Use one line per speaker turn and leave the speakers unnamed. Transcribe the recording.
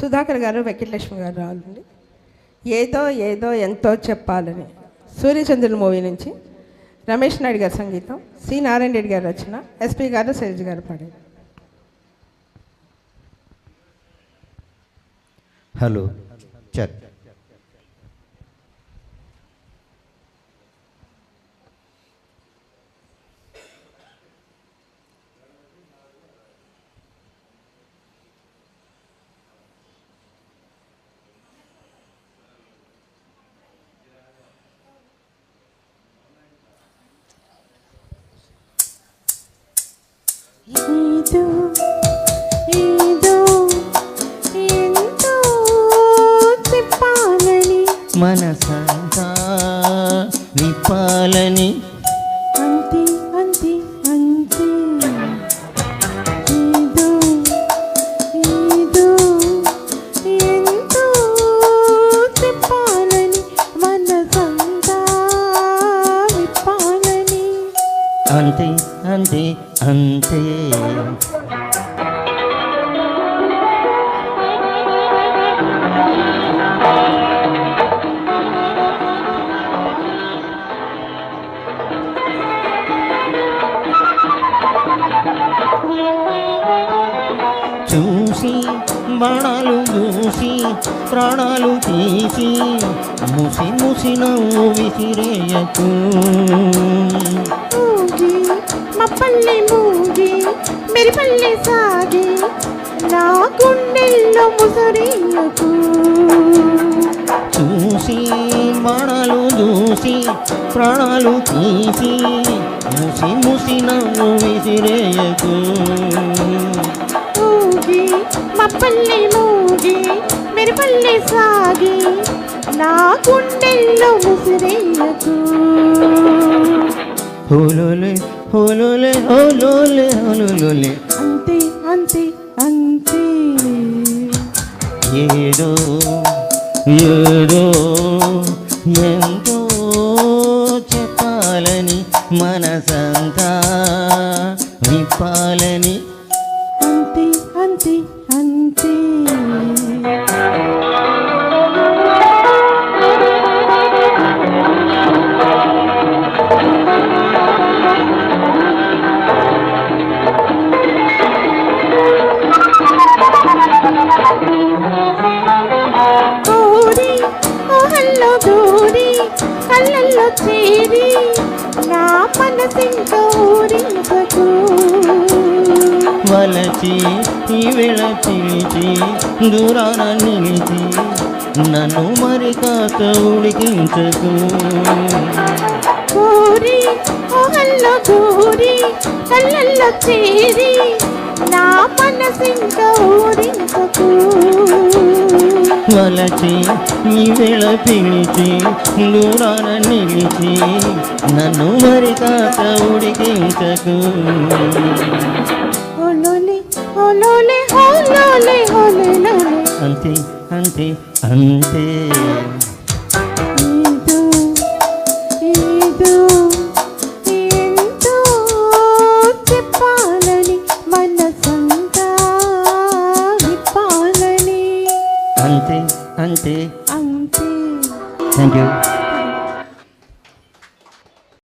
సుధాకర్ గారు వెంకటలక్ష్మి గారు రావాలండి. ఏదో ఏదో ఎంతో చెప్పాలని. సూర్యచంద్రుల మూవీ నుంచి రమేష్ నాయుడు గారి సంగీతం సి నారాయణ రెడ్డి గారు రచన ఎస్పి గారు శైలజ గారు పాడారు.
హలో. విప్పాలని
అంతే అంతే అంతే. ఏదో ఏదో ఎంతో చెప్పాలని మనసంతా విప్పాలని.
అంతే అంతే అంతే. బాణాలు చూసి ప్రాణాలు తీసి ముసి ముసి నవ్వు విసిరేయకు.
మప్పల్లి మూగి సాగి నా గుండెల్లో ముసరియకు
చూసి బాణాలు చూసి ప్రాణాలు తీసి ముసి ముసి నవ్వు విసిరేయకు.
మప్పల్లి మూగి మెరిపల్లి సాగి నా గుండెల్లో ముసరియకు.
హోలోలే హోలోలే హోలోలే హోలోలే.
అంతే అంతే అంతే.
ఏదో ఏదో ఎంతో చెప్పాలని మనసంతా విప్పాలని.
అంతే అంతే అంతే. కోరి చేరి నా మనసింక ఊరించకు
వలచి ఈ వేళ పిలిచి దూరాన నిలిచి నన్ను మరి కాస్త ఉడికించకు.
కోరి ఊహల్లో దూరి కళ్ళల్లో చేరి నా మనసింక ఊరించకు.
వలచి ఈ వేళ పిలిచి దూరాన నిలిచి నన్ను మరి కాస్త ఉడికించకు.
ఓలోలే ఓలోలే ఓలోలే
అంతే అంతే అంతే. అంతే అంతే.
అంతే.
Thank you